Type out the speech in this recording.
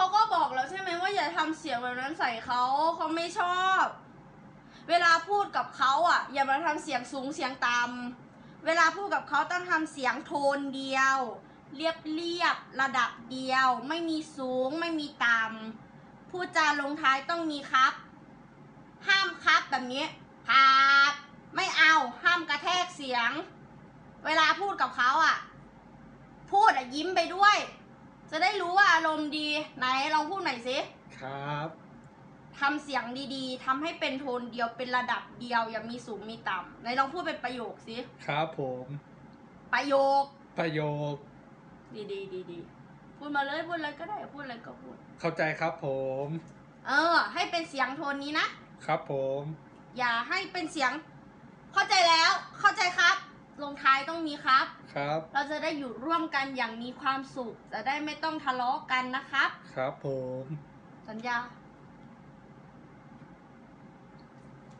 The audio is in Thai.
เขาก็บอกแล้วใช่ไหมว่าอย่าทำเสียงแบบนั้นใส่เขาเขาไม่ชอบ เวลาพูดกับเขาอะ อย่ามาทำเสียงสูงเสียงต่ำเวลาพูดกับเขาต้องทำเสียงโทนเดียว เรียบเรียบๆระดับเดียว ไม่มีสูงไม่มีต่ำพูดจาลงท้ายต้องมีครับ ห้ามครับแบบนี้ครับไม่เอาห้ามกระแทกเสียง เวลาพูดกับเขาอะ พูดอะยิ้มไปด้วย จะได้รู้ว่าอารมณ์ดีไหนลองพูดหน่อยสิครับ ทำเสียงดีๆทำให้เป็นโทนเดียวเป็นระดับเดียว อย่ามีสูงมีต่ำไหนลองพูดเป็นประโยคสิครับผม ประโยค ประโยค ดีๆดีๆพูดมาเลยพูดอะไรก็ได้พูดอะไรก็พูด เข้าใจครับผม เออ ให้เป็นเสียงโทนนี้นะ ครับผม อย่าให้เป็นเสียง เข้าใจแล้ว เข้าใจครับ ลงท้ายต้องมีครับ ครับ เราจะได้อยู่ร่วมกันอย่างมีความสุข จะได้ไม่ต้องทะเลาะกันนะครับ ครับผม สัญญา